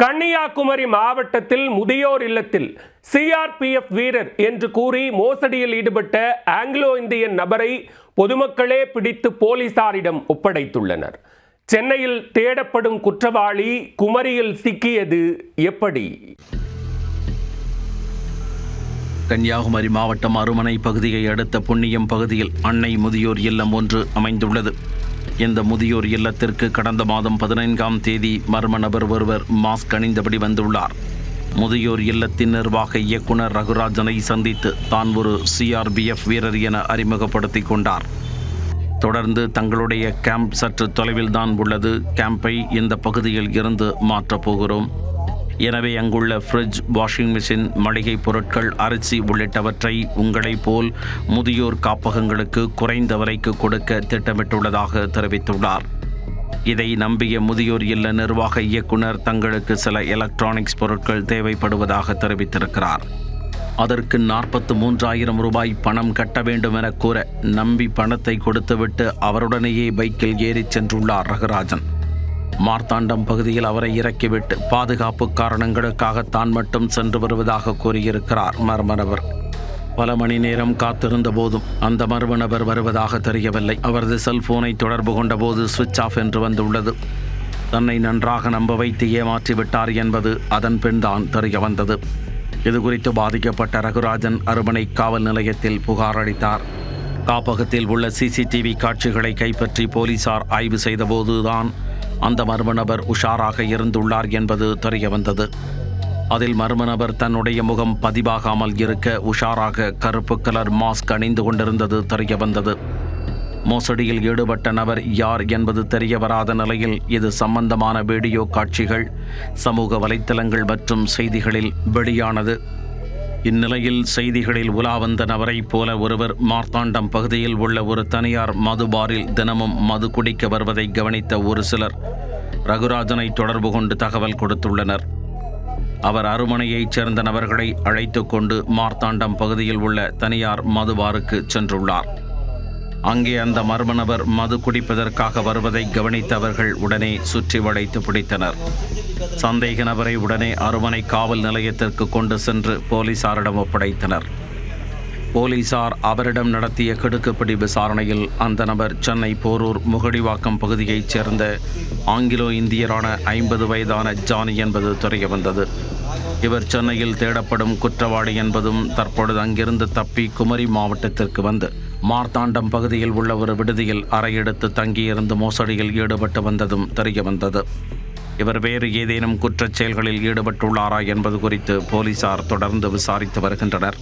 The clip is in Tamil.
கன்னியாகுமரி மாவட்டத்தில் முதியோர் இல்லத்தில் சிஆர்பிஎஃப் வீரர் என்று கூறி மோசடியில் ஈடுபட்ட ஆங்கிலோ இந்தியன் நபரை பொதுமக்களே பிடித்து போலீசாரிடம் ஒப்படைத்துள்ளனர். சென்னையில் தேடப்படும் குற்றவாளி குமரியில் சிக்கியது எப்படி? கன்னியாகுமரி மாவட்டம் அருமனை பகுதியை அடுத்த புண்ணியம் பகுதியில் அன்னை முதியோர் இல்லம் ஒன்று அமைந்துள்ளது. இந்த முதியோர் இல்லத்திற்கு கடந்த மாதம் பதினைந்தாம் தேதி மர்ம நபர் ஒருவர் மாஸ்க் அணிந்தபடி வந்துள்ளார். முதியோர் இல்லத்தின் நிர்வாக இயக்குனர் ரகுராஜனை சந்தித்து தான் ஒரு சிஆர்பிஎஃப் வீரர் என அறிமுகப்படுத்திக் கொண்டார். தொடர்ந்து தங்களுடைய கேம்ப் சற்று தொலைவில் தான் உள்ளது. கேம்பை இந்த பகுதியில் இருந்து மாற்றப் போகிறோம். எனவே அங்குள்ள ஃப்ரிட்ஜ் வாஷிங் மிஷின் மளிகை பொருட்கள் அரிசி உள்ளிட்டவற்றை உங்களைப் போல் முதியோர் காப்பகங்களுக்கு குறைந்த வரைக்கு கொடுக்க திட்டமிட்டுள்ளதாக தெரிவித்துள்ளார். இதை நம்பிய முதியோர் இல்ல நிர்வாக இயக்குனர் தங்களுக்கு சில எலக்ட்ரானிக்ஸ் பொருட்கள் தேவைப்படுவதாக தெரிவித்திருக்கிறார். அதற்கு நாற்பத்து மூன்றாயிரம் ரூபாய் பணம் கட்ட வேண்டும் என கூற நம்பி பணத்தை கொடுத்துவிட்டு அவருடனேயே பைக்கில் ஏறிச் சென்றுள்ளார் ரகுராஜன். மார்த்தாண்டம் பகுதியில் அவரை இறக்கிவிட்டு பாதுகாப்பு காரணங்களுக்காக தான் மட்டும் சென்று வருவதாக கூறியிருக்கிறார் மர்ம நபர் பல மணி நேரம் காத்திருந்த போதும் அந்த மர்ம நபர் வருவதாக தெரியவில்லை. அவரது செல்போனை தொடர்பு கொண்டபோது சுவிட்ச் ஆஃப் என்று வந்துள்ளது. தன்னை நன்றாக நம்ப வைத்து ஏமாற்றி விட்டார் என்பது அதன் பின்தான் தெரிய வந்தது. இது குறித்து பாதிக்கப்பட்ட ரகுராஜன் அருமனை காவல் நிலையத்தில் புகார் அளித்தார். காப்பகத்தில் உள்ள சிசிடிவி காட்சிகளை கைப்பற்றி போலீசார் ஆய்வு செய்தபோதுதான் அந்த மர்ம நபர் உஷாராக இருந்துள்ளார் என்பது தெரிய வந்தது அதில் மர்ம நபர் தன்னுடைய முகம் பதிவாகாமல் இருக்க உஷாராக கருப்பு கலர் மாஸ்க் அணிந்து கொண்டிருந்தது தெரிய வந்தது மோசடியில் ஈடுபட்ட நபர் யார் என்பது தெரிய வராத நிலையில் இது சம்பந்தமான வீடியோ காட்சிகள் சமூக வலைத்தளங்கள் மற்றும் செய்திகளில் வெளியானது. இந்நிலையில் செய்திகளில் உலா வந்த நபரைப் போல ஒருவர் மார்த்தாண்டம் பகுதியில் உள்ள ஒரு தனியார் மது பாரில் தினமும் மது குடிக்க வருவதை கவனித்த ஒரு சிலர் ரகுராஜனை தொடர்பு கொண்டு தகவல் கொடுத்துள்ளனர். அவர் அருமனையைச் சேர்ந்த நபர்களை அழைத்து கொண்டு மார்த்தாண்டம் பகுதியில் உள்ள தனியார் மதுபாருக்கு சென்றுள்ளார். அங்கே அந்த மர்ம நபர் மது குடிப்பதற்காக வருவதை கவனித்தவர்கள் உடனே சுற்றி வளைத்து பிடித்தனர். சந்தேக நபரை உடனே அருமனை காவல் நிலையத்திற்கு கொண்டு சென்று போலீசாரிடம் ஒப்படைத்தனர். போலீசார் அவரிடம் நடத்திய கிடுக்குப்பிடி விசாரணையில் அந்த நபர் சென்னை போரூர் முகடிவாக்கம் பகுதியைச் சேர்ந்த ஆங்கிலோ இந்தியரான ஐம்பது வயதான ஜானி என்பது தெரிய வந்தது இவர் சென்னையில் தேடப்படும் குற்றவாளி என்பதும் தற்பொழுது அங்கிருந்து தப்பி குமரி மாவட்டத்திற்கு வந்து. மார்த்தாண்டம் பகுதியில் உள்ள ஒரு விடுதியில் அறையெடுத்து தங்கியிருந்து மோசடியில் ஈடுபட்டு வந்ததும் தெரிய வந்தது. இவர் வேறு ஏதேனும் குற்றச் செயல்களில் ஈடுபட்டுள்ளாரா என்பது குறித்து போலீசார் தொடர்ந்து விசாரித்து வருகின்றனர்.